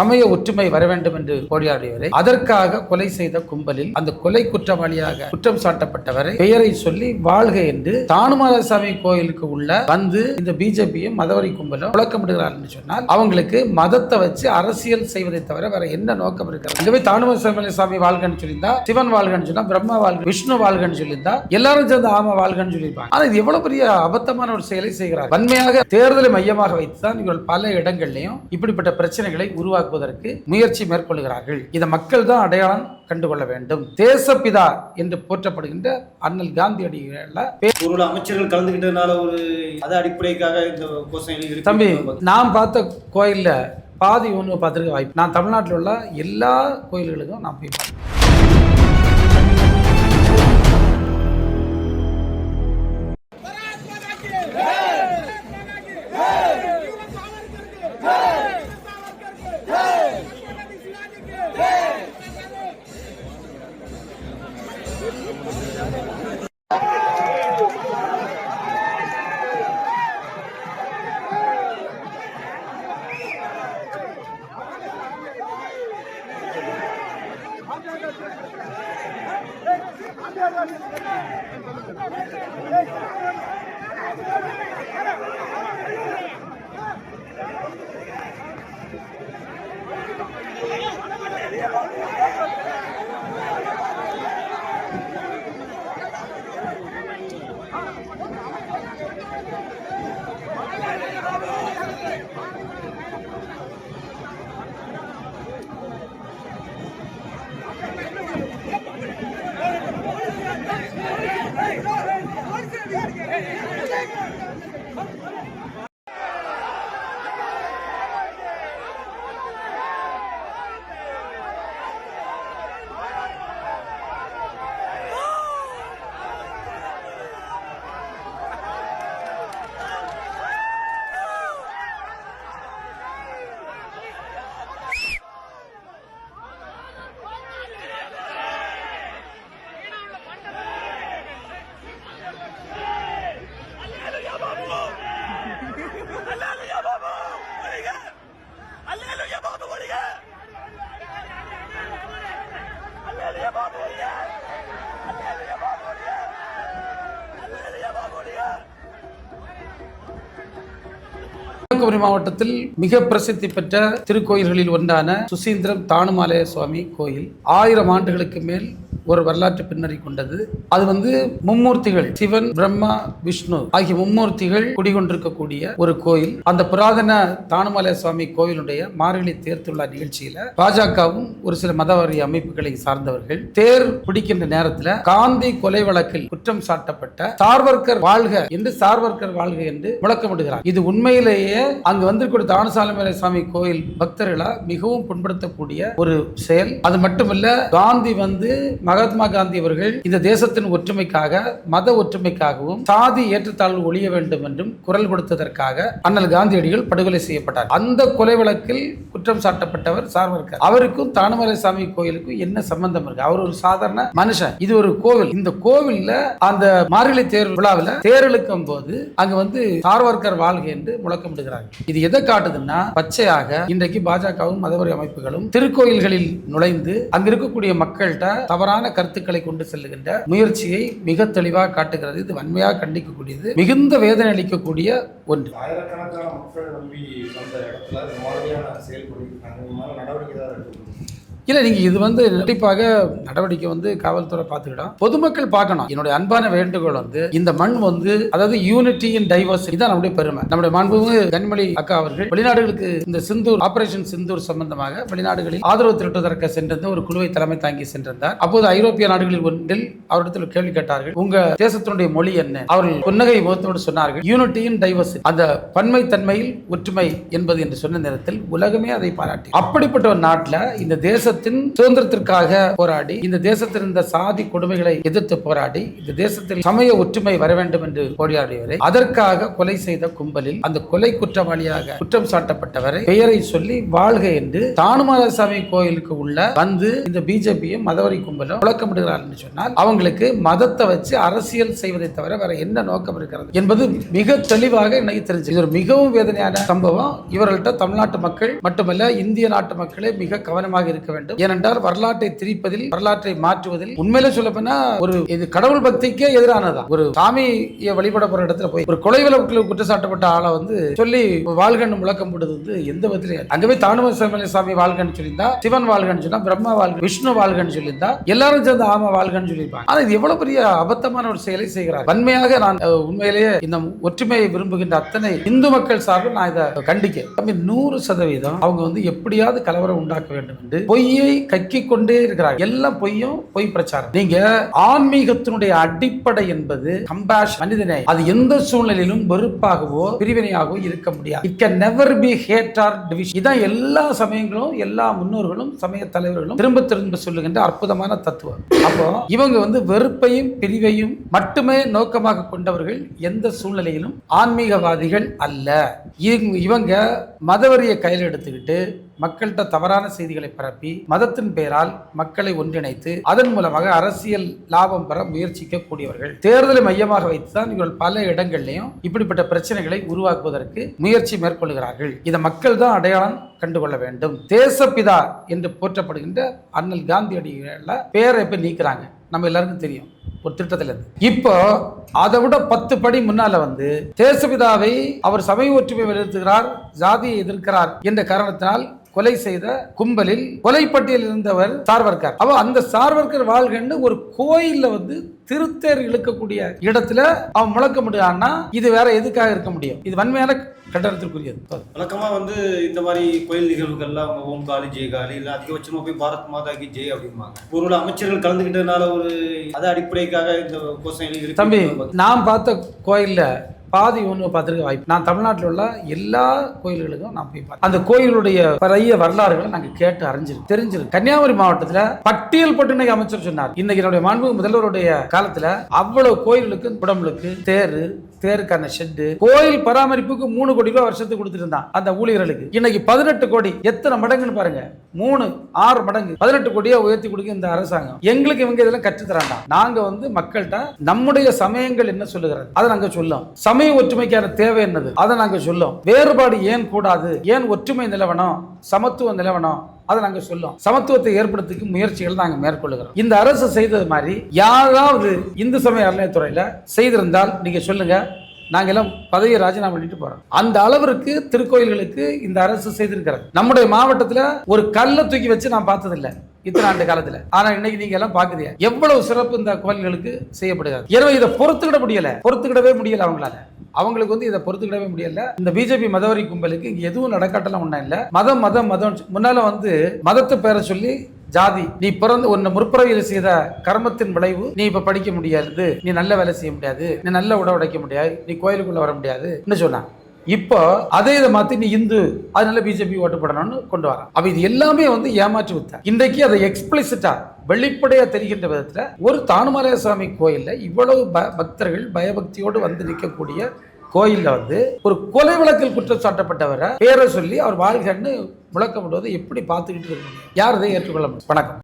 சமய ஒற்றுமை வர வேண்டும் என்று போராடியவரை அதற்காக கொலை செய்த கும்பலில் அந்த கொலை குற்றவாளியாக குற்றம் சாட்டப்பட்டவரை பெயரை சொல்லி வாழ்க என்று தானுமாரசாமி கோயிலுக்கு உள்ள வந்து இந்த பிஜேபியும் மதவரி கும்பலும் முழக்கமிடுகிறார் என்று சொன்னால் அவங்களுக்கு மதத்தை வச்சு அரசியல் செய்வதை தவிர வேற என்ன நோக்கம் இருக்கிறது? அங்கவே தானுமாரசாமி சாமி வாழ்கன்னு சொல்லியிருந்தா சிவன் வாழ்கன்னு சொன்னா பிரம்மா வாழ்க விஷ்ணு வாழ்கன்னு சொல்லியிருந்தா எல்லாரும் சேர்ந்து ஆமா வாழ்கன்னு சொல்லியிருப்பாங்க. ஆனா இது எவ்வளவு பெரிய அபத்தமான ஒரு செயலை செய்கிறார். வன்மையாக தேர்தலை மையமாக வைத்துதான் இவர்கள் பல இடங்கள்லையும் இப்படிப்பட்ட பிரச்சனைகளை உருவாக்குவதற்கு முயற்சி மேற்கொள்கிறார்கள். இதை மக்கள் தான் அடையாளம் கண்டுகொள்ள வேண்டும். தேசப்பிதா என்று போற்றப்படுகின்ற அண்ணல் காந்தியடிகள ஒரு அமைச்சர்கள் கலந்துக்கிட்டதுனால ஒரு அது அடிப்படைக்காக இந்த தம்பி நான் பார்த்த கோயில்ல பாதி ஒன்று பார்த்துருக்க வாய்ப்பு. நான் தமிழ்நாட்டில் உள்ள எல்லா கோயில்களுக்கும் நான் போய் கன்னியாகுமரி மாவட்டத்தில் மிக பிரசித்தி பெற்ற திருக்கோயில்களில் ஒன்றான சுசீந்திரம் தானுமாலய சுவாமி கோயில் ஆயிரம் ஆண்டுகளுக்கு மேல் ஒரு வரலாற்று பின்னணி கொண்டது. அது வந்து மும்மூர்த்திகள் சிவன் பிரம்மா விஷ்ணு ஆகிய மும்மூர்த்திகள் குடிகொண்டிருக்கக்கூடிய ஒரு கோயில். அந்த புராதன தானுமலை சுவாமி கோயிலுடைய மார்கழி தேர் திருவிழா நிகழ்ச்சியில பாஜகவும் ஒரு சில மதவாரி அமைப்புகளை சார்ந்தவர்கள் தேர் பிடிக்கின்ற நேரத்தில் காந்தி கொலை வழக்கில் குற்றம் சாட்டப்பட்ட சார்வர்கர் வாழ்க என்று சார்வர்கர் வாழ்க என்று முழக்கமிடுகிறார். இது உண்மையிலேயே அங்கு வந்திருக்கூடிய தானுசாலமலை சுவாமி கோயில் பக்தர்களை மிகவும் புண்படுத்தக்கூடிய ஒரு செயல். அது மட்டுமல்ல காந்தி வந்து மகாத்மா காந்தி அவர்கள் இந்த தேசத்தின் ஒற்றுமைக்காக மத ஒற்றுமைக்காகவும் சாதி ஏற்றத்தாழ்வு ஒழிய வேண்டும் என்றும் குரல் கொடுத்ததற்காக அண்ணல் காந்தியடிகள் படுகொலை செய்யப்பட்டார். அந்த கொலை வழக்கில் குற்றம் சாட்டப்பட்டவர் சார்வர்கர் அவருக்கும் தானுமலை சாமி கோயிலுக்கும் என்ன சம்பந்தம் இருக்கு? அவர் ஒரு சாதாரண மனுஷன். இது ஒரு கோவில். இந்த கோவில்ல அந்த மார்கழி தேர் விழாவில் தேர்ழுக்கும் போது அங்க வந்து சார்வர்கர் வாழ்க என்று முழக்கமிடுகிறாங்க இது எதை காட்டுதுன்னா பச்சையாக இன்றைக்கு பாஜகவும் மதவரி அமைப்புகளும் திருக்கோயில்களில் நுழைந்து அங்க இருக்கக்கூடிய மக்கள்கிட்ட தவறான தவறான கருத்துக்களை கொண்டு செல்லுகின்ற முயற்சியை மிக தெளிவாக காட்டுகிறது. இது வன்மையாக கண்டிக்கக்கூடியது. மிகுந்த வேதனை அளிக்கக்கூடிய ஒன்று. ஆயிரக்கணக்கான மக்கள் நம்பி வந்த இடத்துல இந்த மாதிரியான செயல்படுத்தி நடவடிக்கை இல்லை நீங்கள் இது வந்து கண்டிப்பாக நடவடிக்கை வந்து காவல்துறை பார்த்துக்கிட்டோம் பொதுமக்கள் பார்க்கணும். என்னுடைய அன்பான வேண்டுகோள் வந்து இந்த மண் வந்து அதாவது யூனிட்டி இன் டைவர்சிட்டி தான் நம்முடைய பெருமை. நம்முடைய மாண்புமிகு கனிமொழி அக்கா அவர்கள் வெளிநாடுகளுக்கு இந்த சிந்தூர் ஆபரேஷன் சிந்தூர் சம்பந்தமாக வெளிநாடுகளில் ஆதரவு திரட்டுவதற்கு சென்றிருந்த ஒரு குழுவை தலைமை தாங்கி சென்றிருந்தார். அப்போது ஐரோப்பிய நாடுகளில் ஒன்றில் அவரிடத்தில் கேள்வி கேட்டார்கள். உங்க தேசத்தினுடைய மொழி என்ன? அவர்கள் புன்னகை முகத்தோடு சொன்னார்கள் யூனிட்டி இன் டைவர்சிட்டி அந்த பன்மை தன்மையில் ஒற்றுமை என்பது என்று சொன்ன நேரத்தில் உலகமே அதை பாராட்டி அப்படிப்பட்ட ஒரு நாட்டில் இந்த தேச தேசத்தின் சுதந்திரத்திற்காக போராடி இந்த தேசத்தில் இருந்த சாதி கொடுமைகளை எதிர்த்து போராடி இந்த தேசத்தில் சமய ஒற்றுமை வர வேண்டும் என்று போராடியவரை அதற்காக கொலை செய்த கும்பலில் அந்த கொலை குற்றவாளியாக குற்றம் சாட்டப்பட்டவரை பெயரை சொல்லி வாழ்க என்று தானுமாரசாமி கோயிலுக்கு உள்ள வந்து இந்த பிஜேபியும் மதவரி கும்பலும் முழக்கமிடுகிறார் என்று சொன்னால் அவங்களுக்கு மதத்தை வச்சு அரசியல் செய்வதை தவிர வேற என்ன நோக்கம் இருக்கிறது என்பது மிக தெளிவாக இன்னைக்கு தெரிஞ்சு இது ஒரு மிகவும் வேதனையான சம்பவம். இவர்கள்ட்ட தமிழ்நாட்டு மக்கள் மட்டுமல்ல இந்திய நாட்டு மக்களே மிக கவனமாக இருக்க வேண்டும். ஏனென்றால் வரலாற்றை திரிப்பதில் வரலாற்றை மாற்றுவதில் உண்மையில சொல்லப்போனா ஒரு இது கடவுள் பக்திக்கே எதிரானதான் ஒரு சாமியை வழிபட போற இடத்துல போய் ஒரு கொலை வழக்கில் குற்றச்சாட்டப்பட்ட ஆளை வந்து சொல்லி வாழ்கன்னு முழக்கம் போடுறது வந்து எந்த விதத்திலையும் அங்கே போய் தானும சாமி வாழ்கன்னு சொல்லியிருந்தா சிவன் வாழ்கன்னு சொன்னா பிரம்மா வாழ்க விஷ்ணு வாழ்கன்னு சொல்லியிருந்தா எல்லாரும் சேர்ந்து ஆமா வாழ்கன்னு சொல்லியிருப்பாங்க. ஆனா இது எவ்வளவு பெரிய அபத்தமான ஒரு செயலை செய்கிறார் வன்மையாக நான் உண்மையிலேயே இந்த ஒற்றுமையை விரும்புகின்ற அத்தனை இந்து மக்கள் சார்பில் நான் இதை கண்டிக்க நூறு சதவீதம் அவங்க வந்து எப்படியாவது கலவரம் உண்டாக்க வேண்டும் என்று பொய்யை கக்கி கொண்டே இருக்கிறார் எல்லாம் பொய்யும் பொய் பிரச்சாரம். நீங்க ஆன்மீகத்தினுடைய அடிப்படை என்பது கம்பேஷ் மனிதனை அது எந்த சூழ்நிலையிலும் வெறுப்பாகவோ பிரிவினையாகவோ இருக்க முடியாது. It can never be hate or division இதான் எல்லா சமயங்களும் எல்லா முன்னோர்களும் சமய தலைவர்களும் திரும்ப திரும்ப சொல்லுகின்ற அற்புதமான தத்துவம். அப்போ இவங்க வந்து வெறுப்பையும் பிரிவையும் மட்டுமே நோக்கமாக கொண்டவர்கள் எந்த சூழ்நிலையிலும் ஆன்மீகவாதிகள் அல்ல. இவங்க- இவங்க மதவரியை கையில் எடுத்துக்கிட்டு மக்கள்கிட்ட தவறான செய்திகளை பரப்பி மதத்தின் பெயரால் மக்களை ஒன்றிணைத்து அதன் மூலமாக அரசியல் லாபம் பெற முயற்சிக்க கூடியவர்கள் தேர்தலை மையமாக வைத்துதான் இவர்கள் பல இடங்கள்லையும் இப்படிப்பட்ட பிரச்சனைகளை உருவாக்குவதற்கு முயற்சி மேற்கொள்கிறார்கள். இதை மக்கள் தான் அடையாளம் கண்டுகொள்ள வேண்டும். தேசப்பிதா என்று போற்றப்படுகின்ற அண்ணல் காந்தியடிகள பேரை இப்ப நீக்கிறாங்க. நம்ம எல்லாருக்கும் தெரியும் ஒரு திட்டத்தில் இருந்து இப்போ அதை விட பத்து படி முன்னால வந்து தேசபிதாவை அவர் சமய ஒற்றுமை எதிர்க்கிறார் ஜாதியை எதிர்க்கிறார் என்ற காரணத்தினால் கொலை செய்த கும்பலில் கொலைப்பட்டியல் இருந்தவர் சார்வர்கர். அப்போ அந்த சார்வர்கர் வாழ்கன்னு ஒரு கோயில்ல வந்து திருத்தேர் இழுக்கக்கூடிய இடத்துல அவன் முழக்க முடியான்னா இது வேற எதுக்காக இருக்க முடியும்? இது வன்மையான கண்டனத்திற்குரியது வழக்கமா வந்து இந்த மாதிரி கோயில் நிகழ்வுகள்லாம் அவங்க ஓம் காளி ஜெய் காளி இல்ல அதிகபட்சமா போய் பாரத் மாதா கி ஜெய் அப்படிம்பாங்க. ஒரு அமைச்சர்கள் கலந்துக்கிட்டதுனால ஒரு அதை அடிப்படைக்காக இந்த கோஷம் தம்பி நான் பார்த்த கோயில்ல பாதி ஒன்று பார்த்துருக்க வாய்ப்பு. நான் தமிழ்நாட்டில் உள்ள எல்லா கோயில்களுக்கும் நான் போய் பார்த்தேன். அந்த கோயிலுடைய பழைய வரலாறுகளை நாங்கள் கேட்டு அறிஞ்சிருக்கு தெரிஞ்சிருக்கு கன்னியாகுமரி மாவட்டத்தில் பட்டியல் போட்டு இன்னைக்கு அமைச்சர் சொன்னார். இன்னைக்கு என்னுடைய மாண்பு முதல்வருடைய காலத்தில் அவ்வளவு கோயில்களுக்கு குடம்புகளுக்கு தேரு தேருக்கான ஷெட்டு கோயில் பராமரிப்புக்கு மூணு கோடி ரூபாய் வருஷத்துக்கு கொடுத்துருந்தான் அந்த ஊழியர்களுக்கு. இன்னைக்கு பதினெட்டு கோடி. எத்தனை மடங்குன்னு பாருங்க. மூணு ஆறு மடங்கு பதினெட்டு கோடியா உயர்த்தி கொடுக்க இந்த அரசாங்கம். எங்களுக்கு இவங்க இதெல்லாம் கற்றுத்தராண்டா நாங்க வந்து மக்கள்கிட்ட நம்முடைய சமயங்கள் என்ன சொல்லுகிறது? அதை நாங்க சொல்லும். சமய ஒற்றுமைக்கான தேவை என்னது? அதை நாங்க சொல்லும். வேறுபாடு ஏன் கூடாது? ஏன் ஒற்றுமை நிலவனம் சமத்துவம் நிலவனம்? அதை நாங்க சொல்லும். சமத்துவத்தை ஏற்படுத்திக்கும் முயற்சிகள் நாங்க மேற்கொள்ளுகிறோம். இந்த அரசு செய்தது மாதிரி யாராவது இந்து சமய அறநிலையத்துறையில செய்திருந்தால் நீங்க சொல்லுங்க. நாங்கள் எல்லாம் பதவியை ராஜினாமா பண்ணிட்டு போறோம். அந்த அளவிற்கு திருக்கோயில்களுக்கு இந்த அரசு செய்திருக்கிறது. நம்முடைய மாவட்டத்தில் ஒரு கல்லை தூக்கி வச்சு நான் பார்த்ததில்லை இத்தனை ஆண்டு காலத்துல. ஆனா இன்னைக்கு நீங்க எல்லாம் பாக்குறீங்க எவ்வளவு சிறப்பு இந்த கோயில்களுக்கு செய்யப்படுகிறது. எனவே இதை பொறுத்துக்கிட முடியல. பொறுத்துக்கிடவே முடியல அவங்களால. அவங்களுக்கு வந்து இதை பொறுத்துக்கிடவே முடியல. இந்த பிஜேபி மதவரி கும்பலுக்கு இங்க எதுவும் நடக்காட்டலாம் ஒன்றும் இல்லை. மதம் மதம் மதம் முன்னால வந்து மதத்தை பேர சொல்லி ஜாதி நீ பிறந்து உன்னை முற்பிறவியில் செய்த கர்மத்தின் விளைவு நீ இப்ப படிக்க முடியாது. நீ நல்ல வேலை செய்ய முடியாது. நீ நல்ல உடை உடைக்க முடியாது. நீ கோயிலுக்குள்ள வர முடியாது. சொன்னான் இப்போ அதே இதை மாற்றி நீ இந்து அதனால பிஜேபி ஓட்டு போடணும்னு கொண்டு வரான். அப்போ இது எல்லாமே வந்து ஏமாற்றி வித்த இன்றைக்கு அதை எக்ஸ்பிளிசிட்டா வெளிப்படையாக தெரிகின்ற விதத்தில் ஒரு தானுமலைய சுவாமி கோயிலில் இவ்வளவு ப- பக்தர்கள் பயபக்தியோடு வந்து நிற்கக்கூடிய கோயிலில் வந்து ஒரு கொலை வழக்கில் குற்றம் சாட்டப்பட்டவரை பேரை சொல்லி அவர் வாழ்கன்னு முழக்கப்படுவதை எப்படி பார்த்துக்கிட்டு இருக்க முடியும் யார் இதை ஏற்றுக்கொள்ள முடியும்? வணக்கம்.